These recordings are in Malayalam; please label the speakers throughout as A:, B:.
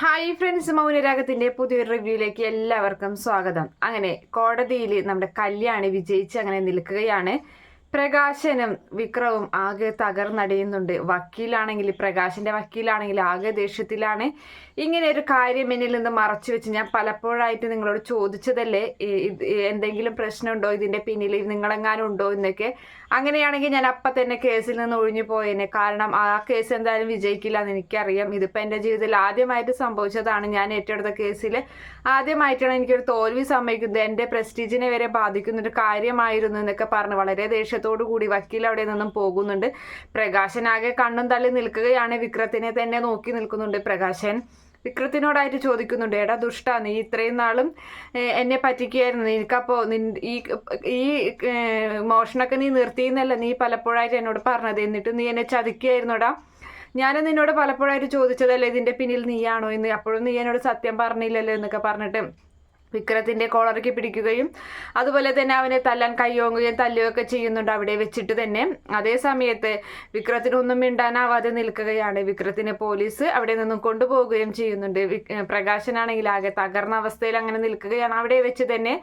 A: ഹായ് ഫ്രണ്ട്സ് മൗനരാഗത്തിന്റെ പുതിയൊരു റിവ്യൂയിലേക്ക് എല്ലാവർക്കും സ്വാഗതം. അങ്ങനെ കോടതിയിൽ നമ്മുടെ കല്യാണി വിജയിച്ച് അങ്ങനെ നിൽക്കുകയാണ്. പ്രകാശനും വിക്രവും ആകെ തകർന്നടിയുന്നുണ്ട്. വക്കീലാണെങ്കിൽ പ്രകാശിന്റെ വക്കീലാണെങ്കിൽ ആകെ ദേഷ്യത്തിലാണ്. ഇങ്ങനെ ഒരു കാര്യം എന്നിൽ നിന്ന് മറച്ചു വെച്ച് ഞാൻ പലപ്പോഴായിട്ട് നിങ്ങളോട് ചോദിച്ചതല്ലേ എന്തെങ്കിലും പ്രശ്നമുണ്ടോ ഇതിന്റെ പിന്നിൽ നിങ്ങളെങ്ങാനും ഉണ്ടോ എന്നൊക്കെ. അങ്ങനെയാണെങ്കിൽ ഞാൻ അപ്പം തന്നെ കേസിൽ നിന്ന് ഒഴിഞ്ഞു പോയേനെ. കാരണം ആ കേസ് എന്തായാലും വിജയിക്കില്ല എന്ന് എനിക്കറിയാം. ഇതിപ്പോൾ എന്റെ ജീവിതത്തിൽ ആദ്യമായിട്ട് സംഭവിച്ചതാണ് ഞാൻ ഏറ്റെടുത്ത കേസിൽ ആദ്യമായിട്ടാണ് എനിക്കൊരു തോൽവി സമ്മതിക്കുന്നത്. എന്റെ പ്രസ്റ്റീജിനെ വരെ ബാധിക്കുന്ന ഒരു കാര്യമായിരുന്നു എന്നൊക്കെ പറഞ്ഞ് വളരെ ദേഷ്യത്തോടു കൂടി വക്കീൽ അവിടെ നിന്നും പോകുന്നുണ്ട്. പ്രകാശനാകെ കണ്ണും തള്ളി നിൽക്കുകയാണ്. വിക്രത്തിനെ തന്നെ നോക്കി നിൽക്കുന്നുണ്ട് പ്രകാശൻ. വിക്രത്തിനോടായിട്ട് ചോദിക്കുന്നുണ്ട് എടാ ദുഷ്ട നീ ഇത്രയും നാളും എന്നെ പറ്റിക്കുകയായിരുന്നു. നിനക്കപ്പോ ഈ ഈ മോഷണൊക്കെ നീ നിർത്തിയെന്നല്ല നീ പലപ്പോഴായിട്ട് എന്നോട് പറഞ്ഞത്? എന്നിട്ട് നീ എന്നെ ചതിക്കുകയായിരുന്നോടാ? ഞാൻ നിന്നോട് പലപ്പോഴായിട്ട് ചോദിച്ചതല്ലേ ഇതിന്റെ പിന്നിൽ നീയാണോ എന്ന്? അപ്പോഴും നീ എന്നോട് സത്യം പറഞ്ഞില്ലല്ലോ എന്നൊക്കെ പറഞ്ഞിട്ട് വിക്രത്തിന്റെ കോളറയ്ക്ക് പിടിക്കുകയും അതുപോലെ തന്നെ അവനെ തല്ലാൻ കയ്യോങ്ങുകയും തല്ലുകയൊക്കെ ചെയ്യുന്നുണ്ട് അവിടെ വെച്ചിട്ട് തന്നെ. അതേ സമയത്ത് വിക്രത്തിനൊന്നും മിണ്ടാനാവാതെ നിൽക്കുകയാണ്. വിക്രത്തിനെ പോലീസ് അവിടെ നിന്നും കൊണ്ടുപോവുകയും ചെയ്യുന്നുണ്ട്. പ്രകാശനാണെങ്കിൽ ആകെ തകർന്ന അവസ്ഥയിൽ അങ്ങനെ നിൽക്കുകയാണ്. അവിടെ വെച്ച് തന്നെ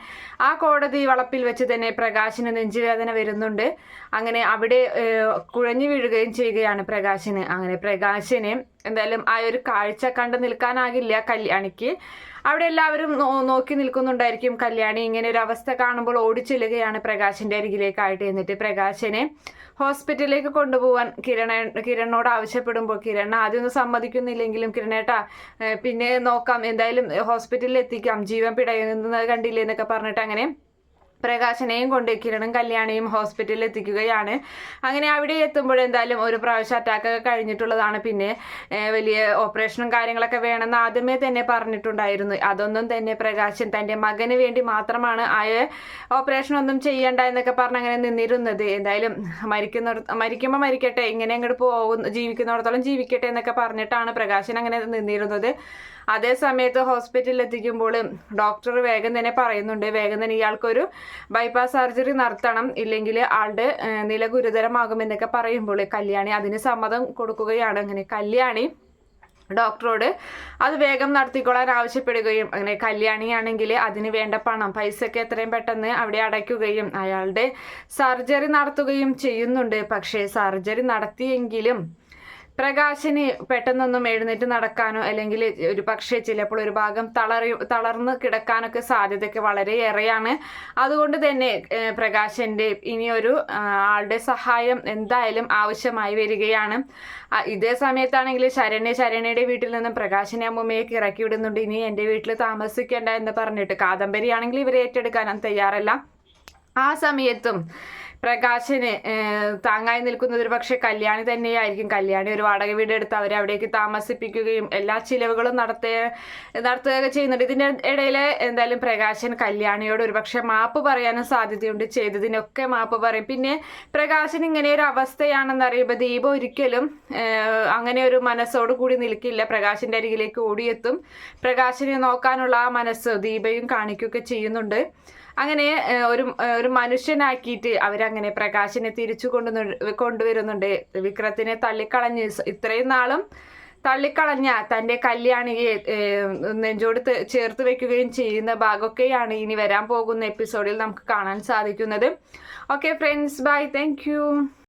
A: ആ കോടതി വളപ്പിൽ വെച്ച് തന്നെ പ്രകാശിന് നെഞ്ചുവേദന വരുന്നുണ്ട്. അങ്ങനെ അവിടെ കുഴഞ്ഞു വീഴുകയും ചെയ്യുകയാണ് പ്രകാശിന്. അങ്ങനെ പ്രകാശിന് എന്തായാലും ആ ഒരു കാഴ്ച കണ്ടു നിൽക്കാനാകില്ല കല്യാണിക്ക്. അവിടെ എല്ലാവരും നോക്കി നിൽക്കുന്നുണ്ടായിരിക്കും. കല്യാണി ഇങ്ങനെ ഒരു അവസ്ഥ കാണുമ്പോൾ ഓടിച്ചെല്ലുകയാണ് പ്രകാശിന്റെ അരികിലേക്കായിട്ട് എന്നിട്ട് പ്രകാശനെ ഹോസ്പിറ്റലിലേക്ക് കൊണ്ടുപോകാൻ കിരണ കിരണോട് ആവശ്യപ്പെടുമ്പോൾ കിരൺ ആദ്യമൊന്നും സമ്മതിക്കുന്നില്ലെങ്കിലും കിരണേട്ടാ പിന്നെ നോക്കാം. എന്തായാലും ഹോസ്പിറ്റലിൽ എത്തിക്കാം. ജീവൻ പിടയുന്നത് കണ്ടില്ലേ എന്നൊക്കെ പറഞ്ഞിട്ട് അങ്ങനെ പ്രകാശനെയും കൊണ്ട് കിരണും കല്യാണിയും ഹോസ്പിറ്റലിൽ എത്തിക്കുകയാണ്. അങ്ങനെ അവിടെ എത്തുമ്പോൾ എന്തായാലും ഒരു പ്രാവശ്യം അറ്റാക്ക് ഒക്കെ കഴിഞ്ഞിട്ടുള്ളതാണ്. പിന്നെ വലിയ ഓപ്പറേഷനും കാര്യങ്ങളൊക്കെ വേണമെന്ന് ആദ്യമേ തന്നെ പറഞ്ഞിട്ടുണ്ടായിരുന്നു. അതൊന്നും തന്നെ പ്രകാശൻ തന്റെ മകന് വേണ്ടി മാത്രമാണ് ആയ ഓപ്പറേഷൻ ഒന്നും ചെയ്യണ്ട എന്നൊക്കെ പറഞ്ഞ് അങ്ങനെ നിന്നിരുന്നത്. എന്തായാലും മരിക്കുന്ന മരിക്കുമ്പോൾ മരിക്കട്ടെ ഇങ്ങനെ അങ്ങോട്ട് പോകുന്ന ജീവിക്കുന്നിടത്തോളം ജീവിക്കട്ടെ എന്നൊക്കെ പറഞ്ഞിട്ടാണ് പ്രകാശൻ അങ്ങനെ നിന്നിരുന്നത്. അതേ സമയത്ത് ഹോസ്പിറ്റലിൽ എത്തിക്കുമ്പോൾ ഡോക്ടർ വേഗം തന്നെ പറയുന്നുണ്ട്. വേഗം തന്നെ ഇയാൾക്കൊരു ബൈപ്പാസ് സർജറി നടത്തണം ഇല്ലെങ്കിൽ ആളുടെ നില ഗുരുതരമാകുമെന്നൊക്കെ പറയുമ്പോൾ കല്യാണി അതിന് സമ്മതം കൊടുക്കുകയാണ്. അങ്ങനെ കല്യാണി ഡോക്ടറോട് അത് വേഗം നടത്തിക്കൊള്ളാൻ ആവശ്യപ്പെടുകയും അങ്ങനെ കല്യാണിയാണെങ്കിൽ അതിന് വേണ്ട പണം പൈസയൊക്കെ എത്രയും പെട്ടെന്ന് അവിടെ അടയ്ക്കുകയും അയാളുടെ സർജറി നടത്തുകയും ചെയ്യുന്നുണ്ട്. പക്ഷേ സർജറി നടത്തിയെങ്കിലും പ്രകാശിന് പെട്ടെന്നൊന്നും എഴുന്നേറ്റ് നടക്കാനോ അല്ലെങ്കിൽ ഒരു പക്ഷേ ചിലപ്പോൾ ഒരു ഭാഗം തളറി തളർന്ന് കിടക്കാനൊക്കെ സാധ്യതയൊക്കെ വളരെ ഏറെയാണ്. അതുകൊണ്ട് തന്നെ പ്രകാശിന്റെ ഇനിയൊരു ആളുടെ സഹായം എന്തായാലും ആവശ്യമായി വരികയാണ്. ഇതേ സമയത്താണെങ്കിൽ ശരണ്യ ശരണ്യയുടെ വീട്ടിൽ നിന്നും പ്രകാശിനെ അമ്മൂമ്മയൊക്കെ ഇറക്കി വിടുന്നുണ്ട്. ഇനി എന്റെ വീട്ടിൽ താമസിക്കേണ്ട എന്ന് പറഞ്ഞിട്ട് കാദംബരിയാണെങ്കിൽ ഇവരെ ഏറ്റെടുക്കാൻ തയ്യാറല്ല. ആ സമയത്തും പ്രകാശന് താങ്ങായി നിൽക്കുന്നത് ഒരു പക്ഷേ കല്യാണി തന്നെയായിരിക്കും. കല്യാണി ഒരു വാടക വീട് എടുത്ത് അവരെ അവിടേക്ക് താമസിപ്പിക്കുകയും എല്ലാ ചിലവുകളും നടത്തുക നടത്തുകയൊക്കെ ചെയ്യുന്നുണ്ട്. ഇതിന്റെ ഇടയിൽ എന്തായാലും പ്രകാശൻ കല്യാണിയോട് ഒരു പക്ഷേ മാപ്പ് പറയാനും സാധ്യതയുണ്ട്. ചെയ്തതിനൊക്കെ മാപ്പ് പറയും. പിന്നെ പ്രകാശൻ ഇങ്ങനെ ഒരു അവസ്ഥയാണെന്ന് അറിയുമ്പോൾ ദീപ ഒരിക്കലും അങ്ങനെ ഒരു മനസ്സോട് കൂടി നിൽക്കില്ല. പ്രകാശിന്റെ അരികിലേക്ക് ഓടിയെത്തും. പ്രകാശിനെ നോക്കാനുള്ള ആ മനസ്സ് ദീപയും കാണിക്കുകയൊക്കെ ചെയ്യുന്നുണ്ട്. അങ്ങനെ ഒരു ഒരു മനുഷ്യനാക്കിയിട്ട് അവരങ്ങനെ പ്രകാശിനെ തിരിച്ചു കൊണ്ടു കൊണ്ടുവരുന്നുണ്ട്. വിക്രത്തിനെ തള്ളിക്കളഞ്ഞ് ഇത്രയും നാളും തള്ളിക്കളഞ്ഞ തന്റെ കല്യാണിയെ നെഞ്ചോട് ചേർത്ത് വെക്കുകയും ചെയ്യുന്ന ഭാഗമൊക്കെയാണ് ഇനി വരാൻ പോകുന്ന എപ്പിസോഡിൽ നമുക്ക് കാണാൻ സാധിക്കുന്നത്. Okay friends bye. താങ്ക്